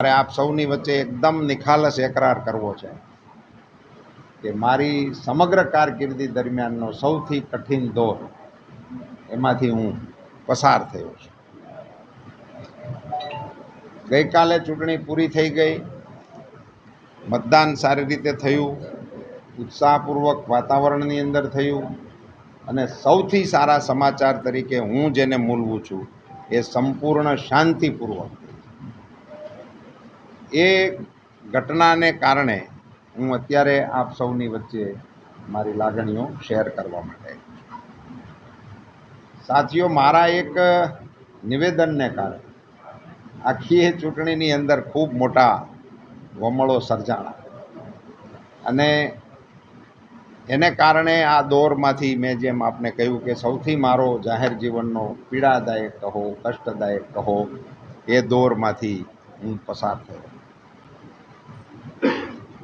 મારે આપ સૌની વચ્ચે એકદમ નિખાલસ એકરાર કરવો છે કે મારી સમગ્ર કારકિર્દી દરમિયાનનો સૌથી કઠિન દોર એમાંથી હું પસાર થયો છું. ગઈકાલે ચૂંટણી પૂરી થઈ ગઈ. મતદાન સારી રીતે થયું. ઉત્સાહપૂર્વક વાતાવરણની અંદર થયું અને સૌથી સારા સમાચાર તરીકે હું જેને મૂલવું છું એ સંપૂર્ણ શાંતિપૂર્વક એ ઘટનાને કારણે હું અત્યારે આપ સૌની વચ્ચે મારી લાગણીઓ શેર કરવા માટે સાથીઓ, મારા એક નિવેદનને કારણે આખી એ ચૂંટણીની અંદર ખૂબ મોટા વમળો સર્જાણા. અને એને કારણે આ દોરમાંથી મેં જેમ આપને કહ્યું કે સૌથી મારો જાહેર જીવનનો પીડાદાયક કહો, કષ્ટદાયક કહો, એ દોરમાંથી હું પસાર થયો.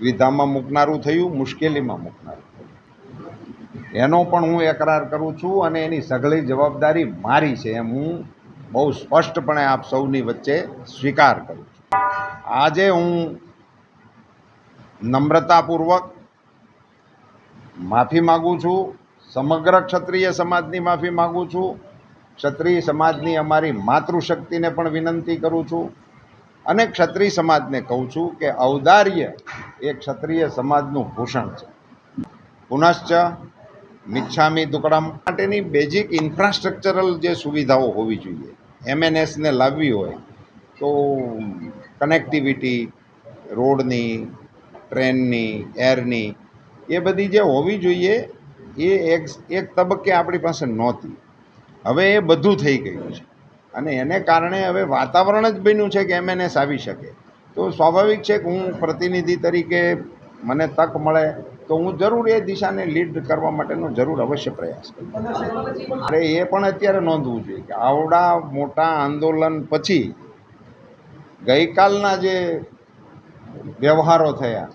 દ્વિધામાં મૂકનારું થયું, મુશ્કેલીમાં મૂકનારું એનો પણ હું એકરાર કરું છું અને એની સઘળી જવાબદારી મારી છે એમ હું બહુ સ્પષ્ટપણે આપ સૌની વચ્ચે સ્વીકાર કરું છું. આજે હું નમ્રતાપૂર્વક માફી માગું છું, સમગ્ર ક્ષત્રિય સમાજની માફી માગું છું, ક્ષત્રિય સમાજની અમારી માતૃશક્તિને પણ વિનંતી કરું છું અને ક્ષત્રિય સમાજને કહું છું કે ઔદાર્ય એ ક્ષત્રિય સમાજનું ભૂષણ છે. પુનશ્ચ મિચ્છામી દુકડમ માટેની બેઝિક ઇન્ફ્રાસ્ટ્રક્ચરલ જે સુવિધાઓ હોવી જોઈએ એમએનએસને લાવવી હોય તો કનેક્ટિવિટી રોડની, ટ્રેનની એરની એ બધી જે હોવી જોઈએ એ એક એક તબક્કે આપણી પાસે નહોતી. હવે એ બધું થઈ ગયું છે. અને એને કારણે હવે વાતાવરણ જ બન્યું છે કે એમએનએસ આવી શકે. તો સ્વાભાવિક છે કે હું પ્રતિનિધિ તરીકે મને તક મળે તો હું જરૂર એ દિશાને લીડ કરવા માટેનો જરૂર અવશ્ય પ્રયાસ કરું. અરે એ પણ અત્યારે નોંધવું જોઈએ કે આવડા મોટા આંદોલન પછી ગઈકાલના જે વ્યવહારો થયા,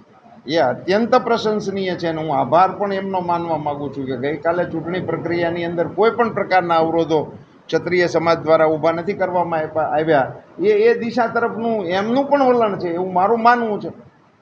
એ અત્યંત પ્રશંસનીય છે અને હું આભાર પણ એમનો માનવા માગું છું કે ગઈકાલે ચૂંટણી પ્રક્રિયાની અંદર કોઈ પણ પ્રકારના અવરોધો ક્ષત્રિય સમાજ દ્વારા ઊભા નથી કરવામાં આવ્યા. એ એ દિશા તરફનું એમનું પણ વલણ છે, એવું મારું માનવું છે.